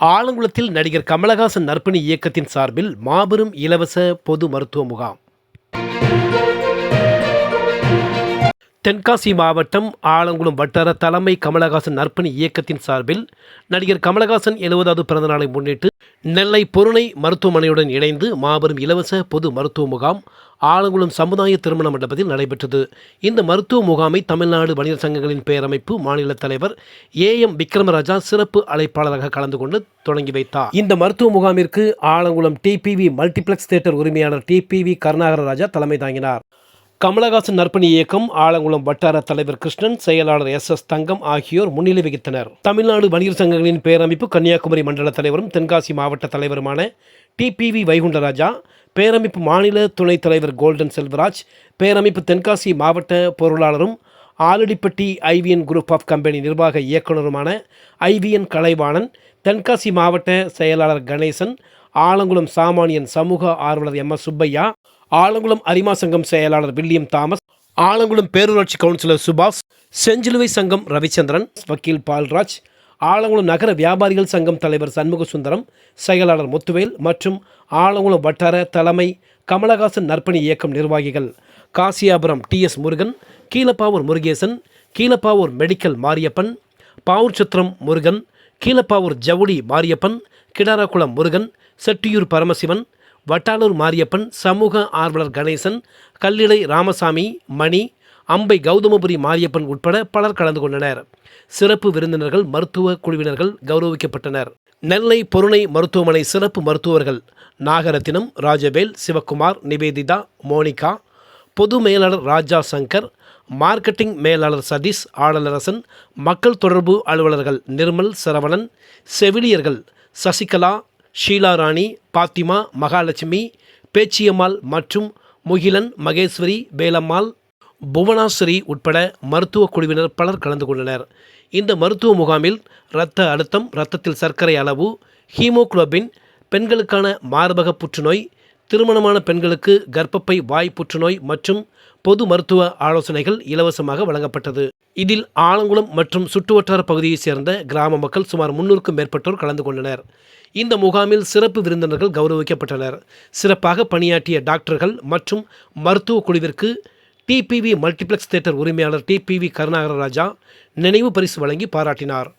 ஆலங்குளத்தில் நடிகர் கமலஹாசன் நற்பணி இயக்கத்தின் சார்பில் மாபெரும் இலவச பொது மருத்துவ முகாம். தென்காசி மாவட்டம் ஆலங்குளம் வட்டார தலைமை கமலஹாசன் நற்பணி இயக்கத்தின் சார்பில் நடிகர் கமலஹாசன் எழுபதாவது பிறந்தநாளை முன்னிட்டு நெல்லை பொருணை மருத்துவமனையுடன் இணைந்து மாபெரும் இலவச பொது மருத்துவ முகாம் ஆலங்குளம் சமுதாய திருமண மண்டபத்தில் நடைபெற்றது. இந்த மருத்துவ முகாமை தமிழ்நாடு வணிகர் சங்கங்களின் பேரமைப்பு மாநில தலைவர் ஏ எம் விக்ரமராஜா சிறப்பு அழைப்பாளராக கலந்து கொண்டு தொடங்கி வைத்தார். இந்த மருத்துவ முகாமிற்கு ஆலங்குளம் டிபிவி மல்டிப்ளெக்ஸ் தியேட்டர் உரிமையாளர் டிபிவி கருணாகர ராஜா தலைமை தாங்கினார். கமலஹாசன் நற்பணி இயக்கம் ஆலங்குளம் வட்டார தலைவர் கிருஷ்ணன் செயலாளர் எஸ் எஸ் தங்கம் ஆகியோர் முன்னிலை வகித்தனர். தமிழ்நாடு வணிகர் சங்கங்களின் பேரமைப்பு கன்னியாகுமரி மண்டல தலைவரும் தென்காசி மாவட்ட தலைவருமான டிபிவி வைகுண்டராஜா பேரமைப்பு மாநில துணைத் தலைவர் கோல்டன் செல்வராஜ் பேரமைப்பு தென்காசி மாவட்ட பொருளாளரும் Aladipatti IVN group of company நிர்வாக இயக்குனருமான ஐவிஎன் கலைவாணன் தென்காசி மாவட்ட செயலாளர் கணேசன் ஆலங்குளம் சாமானியன் சமூக ஆர்வலர் எம் எஸ் சுப்பையா ஆலங்குளம் அரிமா சங்கம் செயலாளர் வில்லியம் தாமஸ் ஆலங்குளம் பேரூராட்சி கவுன்சிலர் சுபாஷ் செஞ்சிலுவை சங்கம் ரவிச்சந்திரன் வக்கீல் பால்ராஜ் ஆலங்குளம் நகர வியாபாரிகள் சங்கம் தலைவர் சண்முக சுந்தரம் செயலாளர் முத்துவேல் மற்றும் ஆலங்குளம் வட்டார தலைமை கமலஹாசன் நற்பணி இயக்கம் நிர்வாகிகள் காசியாபுரம் டிஎஸ் முருகன் கீழப்பாவூர் முருகேசன் கீழப்பாவூர் மெடிக்கல் மாரியப்பன் பாவூர் சத்திரம் முருகன் கீழப்பாவூர் ஜவுளி மாரியப்பன் கிடாரக்குளம் முருகன் செட்டியூர் பரமசிவன் வட்டாளூர் மாரியப்பன் சமூக ஆர்வலர் கணேசன் கல்லிடை ராமசாமி மணி அம்பை கௌதமபுரி மாரியப்பன் உட்பட பலர் கலந்து கொண்டனர். சிறப்பு விருந்தினர்கள் மருத்துவ குழுவினர்கள் கௌரவிக்கப்பட்டனர். நெல்லை பொருணை மருத்துவமனை சிறப்பு மருத்துவர்கள் நாகரத்தினம் ராஜவேல் சிவக்குமார் நிவேதிதா மோனிகா பொது மேலாளர் ராஜா சங்கர் மார்க்கெட்டிங் மேலாளர் சதீஷ் ஆடலரசன் மக்கள் தொடர்பு அலுவலர்கள் நிர்மல் சரவணன் செவிலியர்கள் சசிகலா ஷீலா ராணி பாத்திமா மகாலட்சுமி பேச்சியம்மாள் மற்றும் முகிலன் மகேஸ்வரி வேலம்மாள் புவனாஸ்வரி உட்பட மருத்துவ குழுவினர் பலர் கலந்து கொண்டனர். இந்த மருத்துவ முகாமில் இரத்த அழுத்தம் இரத்தத்தில் சர்க்கரை அளவு ஹீமோகுளோபின் பெண்களுக்கான மார்பக புற்றுநோய் திருமணமான பெண்களுக்கு கர்ப்பப்பை வாய் புற்றுநோய் மற்றும் பொது மருத்துவ ஆலோசனைகள் இலவசமாக வழங்கப்பட்டது. இதில் ஆலங்குளம் மற்றும் சுற்றுவட்டார பகுதியைச் சேர்ந்த கிராம மக்கள் சுமார் முன்னூறுக்கும் மேற்பட்டோர் கலந்து கொண்டனர். இந்த முகாமில் சிறப்பு விருந்தினர்கள் கௌரவிக்கப்பட்டனர். சிறப்பாக பணியாற்றிய டாக்டர்கள் மற்றும் மருத்துவ குழுவிற்கு டிபிவி மல்டிப்ளெக்ஸ் தியேட்டர் உரிமையாளர் டிபிவி கருணாகர ராஜா நினைவு பரிசு வழங்கி பாராட்டினார்.